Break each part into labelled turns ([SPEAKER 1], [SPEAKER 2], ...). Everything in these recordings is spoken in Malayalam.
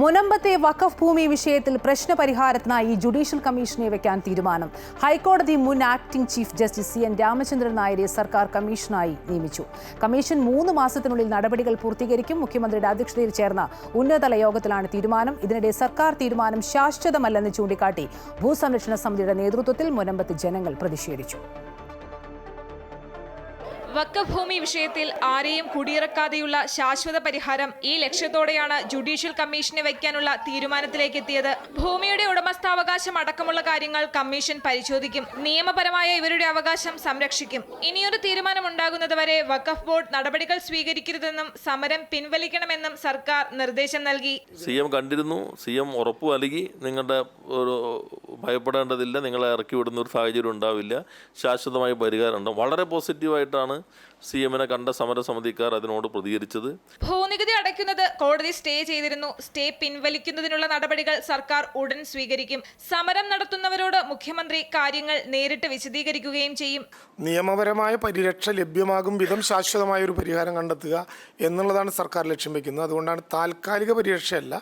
[SPEAKER 1] മുനമ്പത്തെ വഖഫ് ഭൂമി വിഷയത്തിൽ പ്രശ്നപരിഹാരത്തിനായി ജുഡീഷ്യൽ കമ്മീഷനെ വെക്കാൻ തീരുമാനം. ഹൈക്കോടതി മുൻ acting chief justice C N Ramachandran നായരെ സർക്കാർ കമ്മീഷനായി നിയമിച്ചു. കമ്മീഷൻ മൂന്ന് മാസത്തിനുള്ളിൽ നടപടികൾ പൂർത്തീകരിക്കും. മുഖ്യമന്ത്രിയുടെ അധ്യക്ഷതയിൽ ചേർന്ന ഉന്നതതല യോഗത്തിലാണ് തീരുമാനം. ഇതിനിടെ സർക്കാർ തീരുമാനം ശാശ്വതമല്ലെന്ന് ചൂണ്ടിക്കാട്ടി ഭൂസംരക്ഷണ സമിതിയുടെ നേതൃത്വത്തിൽ മുനമ്പത്ത് ജനങ്ങൾ പ്രതിഷേധിച്ചു.
[SPEAKER 2] വക്കഫ് ഭൂമി വിഷയത്തിൽ ആരെയും കുടിയിറക്കാതെയുള്ള ശാശ്വത പരിഹാരം ഈ ലക്ഷ്യത്തോടെയാണ് ജുഡീഷ്യൽ കമ്മീഷനെ വയ്ക്കാനുള്ള തീരുമാനത്തിലേക്ക് എത്തിയത് ഭൂമിയുടെ ഉടമസ്ഥാവകാശം അടക്കമുള്ള കാര്യങ്ങൾ കമ്മീഷൻ പരിശോധിക്കും. നിയമപരമായ ഇവരുടെ അവകാശം സംരക്ഷിക്കും. ഇനിയൊരു തീരുമാനം ഉണ്ടാകുന്നതുവരെ വക്കഫ് ബോർഡ് നടപടികൾ സ്വീകരിക്കരുതെന്നും സമരം പിൻവലിക്കണമെന്നും സർക്കാർ നിർദ്ദേശം നൽകി.
[SPEAKER 3] സി എം കണ്ടിരുന്നു. സി എം ഉറപ്പ് നൽകി. നിങ്ങളുടെ ഒരു ഭയപ്പെടേണ്ടതില്ല. നിങ്ങളെ ഇറക്കി വിടുന്ന ഒരു സാഹചര്യം ഉണ്ടാവില്ല. ശാശ്വതമായ പരിഹാരം ഉണ്ടാവും വളരെ പോസിറ്റീവായിട്ടാണ് സി എമ്മിനെ കണ്ട സമരസമിതിക്കാർ അതിനോട് പ്രതികരിച്ചത്.
[SPEAKER 2] ഭൂനികുതി അടയ്ക്കുന്നത് കോടതി സ്റ്റേ ചെയ്തിരുന്നു. സ്റ്റേ പിൻവലിക്കുന്നതിനുള്ള നടപടികൾ സർക്കാർ ഉടൻ സ്വീകരിക്കും. സമരം നടത്തുന്നവരോട് മുഖ്യമന്ത്രി കാര്യങ്ങൾ നേരിട്ട് വിശദീകരിക്കുകയും ചെയ്യും.
[SPEAKER 4] നിയമപരമായ പരിരക്ഷ ലഭ്യമാകും വിധം ശാശ്വതമായ ഒരു പരിഹാരം കണ്ടെത്തുക എന്നുള്ളതാണ് സർക്കാർ ലക്ഷ്യം വയ്ക്കുന്നത് അതുകൊണ്ടാണ് താൽക്കാലിക പരിരക്ഷയല്ല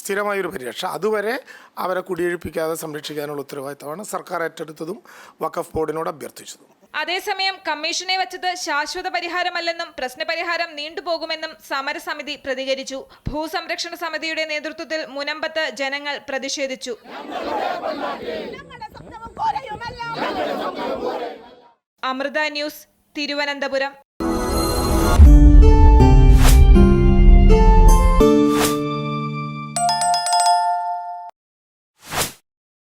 [SPEAKER 4] സ്ഥിരമായ ഒരു പരിരക്ഷ. അതുവരെ അവരെ കുടിയൊഴിപ്പിക്കാതെ സംരക്ഷിക്കാനുള്ള ഉത്തരവാദിത്തമാണ് സർക്കാർ ഏറ്റെടുത്തതും വഖഫ് ബോർഡിനോട് അഭ്യർത്ഥിച്ചതും.
[SPEAKER 2] അതേസമയം കമ്മീഷനെ വച്ചത് ശാശ്വത പരിഹാരമല്ലെന്നും പ്രശ്നപരിഹാരം നീണ്ടുപോകുമെന്നും സമരസമിതി പ്രതികരിച്ചു. ഭൂസംരക്ഷണ സമിതിയുടെ നേതൃത്വത്തിൽ മുനമ്പത്ത് ജനങ്ങൾ പ്രതിഷേധിച്ചു. അമൃത ന്യൂസ് തിരുവനന്തപുരം.